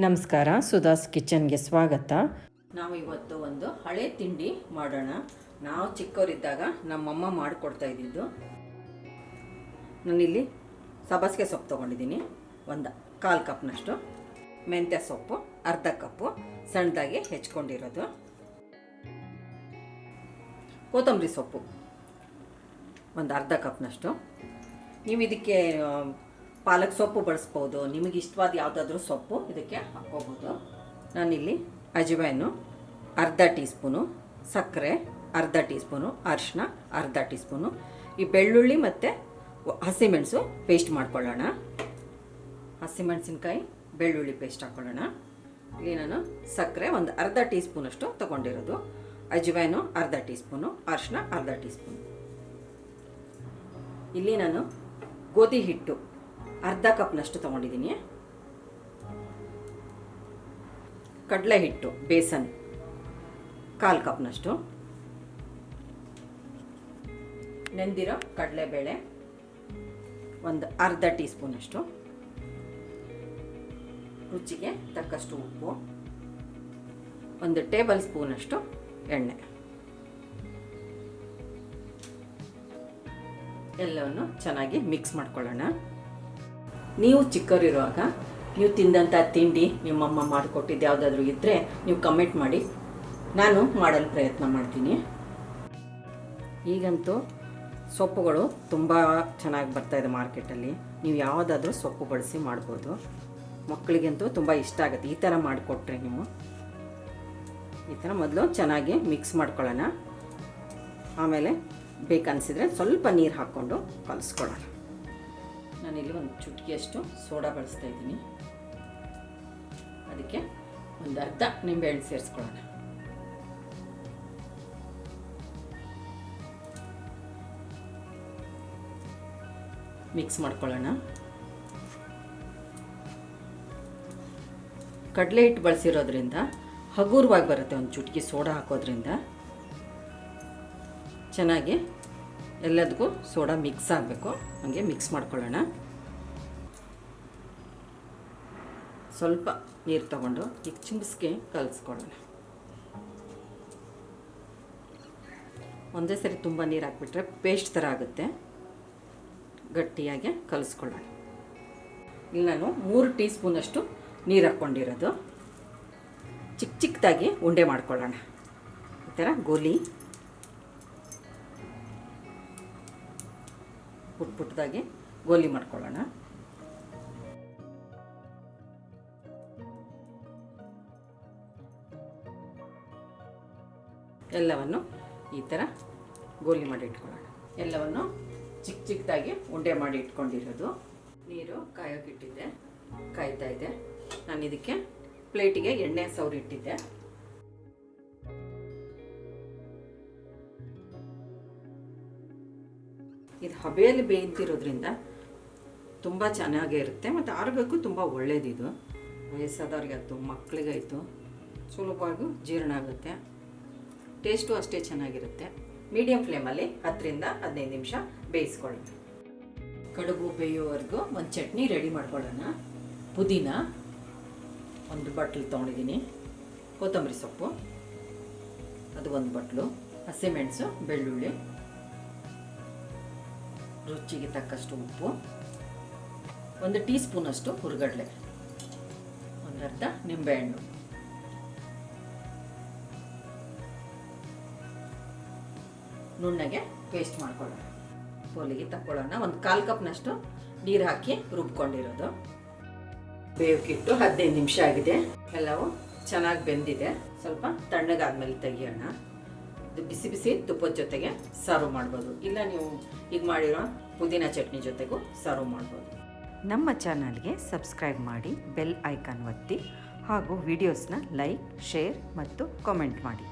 ನಮಸ್ಕಾರ ಸುಧಾಸ್ ಕಿಚನ್ಗೆ ಸ್ವಾಗತ. ನಾವು ಇವತ್ತು ಒಂದು ಹಳೆ ತಿಂಡಿ ಮಾಡೋಣ. ನಾವು ಚಿಕ್ಕವರಿದ್ದಾಗ ನಮ್ಮಮ್ಮ ಮಾಡಿಕೊಡ್ತಾ ಇದ್ದಿದ್ದು. ನಾನಿಲ್ಲಿ ಸಬಸ್ಗೆ ಸೊಪ್ಪು ತೊಗೊಂಡಿದ್ದೀನಿ. ಒಂದು ಕಾಲು ಕಪ್ನಷ್ಟು. ಮೆಂತ್ಯ ಸೊಪ್ಪು, ಅರ್ಧ ಕಪ್ಪು, ಸಣ್ಣದಾಗಿ ಹೆಚ್ಕೊಂಡಿರೋದು. ಕೊತ್ತಂಬರಿ ಸೊಪ್ಪು. ಒಂದು ಅರ್ಧ ಕಪ್ನಷ್ಟು. ನೀವು ಇದಕ್ಕೆ ಪಾಲಕ್ ಸೊಪ್ಪು ಬಳಸ್ಬೋದು. ನಿಮಗೆ ಇಷ್ಟವಾದ ಯಾವುದಾದ್ರೂ ಸೊಪ್ಪು ಇದಕ್ಕೆ ಹಾಕ್ಕೋಬೋದು. ನಾನಿಲ್ಲಿ ಅಜವೈನು ಅರ್ಧ ಟೀ ಸ್ಪೂನು ಸಕ್ಕರೆ ಅರ್ಧ ಟೀ ಸ್ಪೂನು ಅರಿಶಿನ ಅರ್ಧ ಟೀ ಸ್ಪೂನು ಈ ಬೆಳ್ಳುಳ್ಳಿ ಮತ್ತು ಹಸಿಮೆಣಸು ಪೇಸ್ಟ್ ಮಾಡ್ಕೊಳ್ಳೋಣ. ಹಸಿಮೆಣಸಿನ್ಕಾಯಿ, ಬೆಳ್ಳುಳ್ಳಿ ಪೇಸ್ಟ್ ಹಾಕ್ಕೊಳ್ಳೋಣ. ಇಲ್ಲಿ ನಾನು ಸಕ್ಕರೆ ಒಂದು ಅರ್ಧ ಟೀ ಸ್ಪೂನಷ್ಟು ತೊಗೊಂಡಿರೋದು. ಅಜವಾಯನು ಅರ್ಧ ಟೀ ಸ್ಪೂನು ಅರಿಶಿನ ಅರ್ಧ ಟೀ ಸ್ಪೂನು ಇಲ್ಲಿ ನಾನು ಗೋಧಿ ಹಿಟ್ಟು ಅರ್ಧ ಕಪ್ನಷ್ಟು ತಗೊಂಡಿದ್ದೀನಿ. ಕಡಲೆ ಹಿಟ್ಟು, ಬೇಸನ್, ಕಾಲು ಕಪ್ನಷ್ಟು. ನೆಂದಿರೋ ಕಡಲೆಬೇಳೆ ಒಂದು ಅರ್ಧ ಟೀ ಸ್ಪೂನಷ್ಟು ರುಚಿಗೆ ತಕ್ಕಷ್ಟು ಉಪ್ಪು. ಒಂದು ಟೇಬಲ್ ಸ್ಪೂನಷ್ಟು ಎಣ್ಣೆ. ಎಲ್ಲವನ್ನು ಚೆನ್ನಾಗಿ ಮಿಕ್ಸ್ ಮಾಡ್ಕೊಳ್ಳೋಣ. ನೀವು ಚಿಕ್ಕವರಿರುವಾಗ, ನೀವು ತಿಂದಂಥ ತಿಂಡಿ ನಿಮ್ಮಮ್ಮ ಮಾಡಿಕೊಟ್ಟಿದ್ದು ಯಾವುದಾದ್ರೂ ಇದ್ದರೆ ನೀವು ಕಮೆಂಟ್ ಮಾಡಿ. ನಾನು ಮಾಡಲು ಪ್ರಯತ್ನ ಮಾಡ್ತೀನಿ. ಈಗಂತೂ ಸೊಪ್ಪುಗಳು ತುಂಬ ಚೆನ್ನಾಗಿ ಬರ್ತಾಯಿದೆ ಮಾರ್ಕೆಟಲ್ಲಿ ನೀವು ಯಾವುದಾದ್ರೂ ಸೊಪ್ಪು ಬಳಸಿ ಮಾಡ್ಬೋದು. ಮಕ್ಕಳಿಗಂತೂ ತುಂಬ ಇಷ್ಟ ಆಗುತ್ತೆ. ಈ ಥರ ಮಾಡಿಕೊಟ್ರೆ ನೀವು. ಈ ಥರ ಮೊದಲು ಚೆನ್ನಾಗಿ ಮಿಕ್ಸ್ ಮಾಡ್ಕೊಳ್ಳೋಣ. ಆಮೇಲೆ ಬೇಕನ್ಸಿದ್ರೆ ಸ್ವಲ್ಪ ನೀರು ಹಾಕ್ಕೊಂಡು ಕಲಿಸ್ಕೊಳ್ಳೋಣ. ನಾನಿಲ್ಲಿ ಒಂದು ಚುಟ್ಕಿಯಷ್ಟು ಸೋಡಾ ಬಳಸ್ತಾ ಇದ್ದೀನಿ. ಅದಕ್ಕೆ ಒಂದು ಅರ್ಧ ನಿಂಬೆಹಣ್ಣು ಸೇರಿಸ್ಕೊಳ್ಳೋಣ. ಮಿಕ್ಸ್ ಮಾಡ್ಕೊಳ್ಳೋಣ. ಕಡಲೆ ಹಿಟ್ಟು ಬಳಸಿರೋದ್ರಿಂದ ಹಗುರವಾಗಿ ಬರುತ್ತೆ ಒಂದು ಚುಟ್ಕಿ ಸೋಡಾ ಹಾಕೋದ್ರಿಂದ. ಚೆನ್ನಾಗಿ ಎಲ್ಲದಕ್ಕೂ ಸೋಡಾ ಮಿಕ್ಸ್ ಆಗಬೇಕು. ಹಾಗೆ ಮಿಕ್ಸ್ ಮಾಡ್ಕೊಳ್ಳೋಣ. ಸ್ವಲ್ಪ ನೀರು ತಗೊಂಡು ಈಗ ಚಿಮ್ಸ್ಗೆ ಕಲಿಸ್ಕೊಳ್ಳೋಣ. ಒಂದೇ ಸರಿ ತುಂಬ ನೀರು ಹಾಕ್ಬಿಟ್ರೆ ಪೇಸ್ಟ್ ಥರ ಆಗುತ್ತೆ. ಗಟ್ಟಿಯಾಗಿ ಕಲಿಸ್ಕೊಳ್ಳೋಣ. ಇಲ್ಲಿ ನಾನು ಮೂರು ಟೀ ಸ್ಪೂನಷ್ಟು ನೀರು ಹಾಕ್ಕೊಂಡಿರೋದು. ಚಿಕ್ಕ ಚಿಕ್ಕದಾಗಿ ಉಂಡೆ ಮಾಡ್ಕೊಳ್ಳೋಣ. ಈ ಥರ ಗೋಲಿ. ಪುಟ್ ಪುಟ್ಟದಾಗಿ ಗೋಲಿ ಮಾಡ್ಕೊಳ್ಳೋಣ. ಎಲ್ಲವನ್ನು ಈ ಥರ ಗೋಲಿ ಮಾಡಿ ಇಟ್ಕೊಳ್ಳೋಣ. ಎಲ್ಲವನ್ನು ಚಿಕ್ಕ ಚಿಕ್ಕದಾಗಿ ಉಂಡೆ ಮಾಡಿ ಇಟ್ಕೊಂಡಿರೋದು. ನೀರು ಕಾಯೋಕ್ಕಿಟ್ಟಿದ್ದೆ ಕಾಯ್ತಾ ಇದೆ ನಾನು ಇದಕ್ಕೆ ಪ್ಲೇಟಿಗೆ ಎಣ್ಣೆ ಸೌರಿ ಇಟ್ಟಿದ್ದೆ. ಇದು ಹಬೆಯಲ್ಲಿ ಬೇಯ್ತಿರೋದ್ರಿಂದ ತುಂಬ ಚೆನ್ನಾಗೇ ಇರುತ್ತೆ ಮತ್ತು ಆರೋಗ್ಯಕ್ಕೂ ತುಂಬ ಒಳ್ಳೆಯದಿದು ವಯಸ್ಸಾದವ್ರಿಗಾಯ್ತು ಮಕ್ಕಳಿಗಾಯಿತು ಸುಲಭವಾಗಿ ಜೀರ್ಣ ಆಗುತ್ತೆ. ಟೇಸ್ಟು ಅಷ್ಟೇ ಚೆನ್ನಾಗಿರುತ್ತೆ. ಮೀಡಿಯಮ್ ಫ್ಲೇಮಲ್ಲಿ ಹತ್ತರಿಂದ ಹದಿನೈದು ನಿಮಿಷ ಬೇಯಿಸ್ಕೊಳ್ಳೋಣ ಕಡುಬು ಬೇಯೋವರೆಗೂ ಒಂದು ಚಟ್ನಿ ರೆಡಿ ಮಾಡ್ಕೊಳ್ಳೋಣ. ಪುದೀನ ಒಂದು ಬಟ್ಲು ತೊಗೊಂಡಿದ್ದೀನಿ. ಕೊತ್ತಂಬರಿ ಸೊಪ್ಪು. ಅದು ಒಂದು ಬಟ್ಲು. ಹಸಿಮೆಣಸು ಬೆಳ್ಳುಳ್ಳಿ. ರುಚಿಗೆ ತಕ್ಕಷ್ಟು ಉಪ್ಪು, ಒಂದು ಟೀ ಸ್ಪೂನಷ್ಟು ಹುರ್ಗಡ್ಲೆ ಒಂದರ್ಧ ನಿಂಬೆಹಣ್ಣು. ನುಣ್ಣಗೆ ಪೇಸ್ಟ್ ಮಾಡ್ಕೊಳ್ಳೋಣ. ಪೋಲಿಗೆ ತಕ್ಕೊಳ್ಳೋಣ. ಒಂದು ಕಾಲು ಕಪ್ನಷ್ಟು ನೀರು ಹಾಕಿ ರುಬ್ಕೊಂಡಿರೋದು. ಬೇವಕ್ಕಿಟ್ಟು ಹದಿನೈದು ನಿಮಿಷ ಆಗಿದೆ. ಎಲ್ಲವೂ ಚೆನ್ನಾಗಿ ಬೆಂದಿದೆ. ಸ್ವಲ್ಪ ತಣ್ಣಗಾದ್ಮೇಲೆ ತೆಗಿಯೋಣ. ಬಿಸಿ ಬಿಸಿ ತುಪ್ಪದ ಜೊತೆಗೆ ಸರ್ವ್ ಮಾಡ್ಬೋದು. ಇಲ್ಲ ನೀವು ಈಗ ಮಾಡಿರೋ ಪುದೀನ ಚಟ್ನಿ ಜೊತೆಗೂ ಸರ್ವ್ ಮಾಡ್ಬೋದು. ನಮ್ಮ ಚಾನಲ್ಗೆ ಸಬ್ಸ್ಕ್ರೈಬ್ ಮಾಡಿ, ಬೆಲ್ ಐಕಾನ್ ಒತ್ತಿ ಹಾಗೂ ವಿಡಿಯೋಸ್ನ ಲೈಕ್, ಶೇರ್ ಮತ್ತು ಕಾಮೆಂಟ್ ಮಾಡಿ.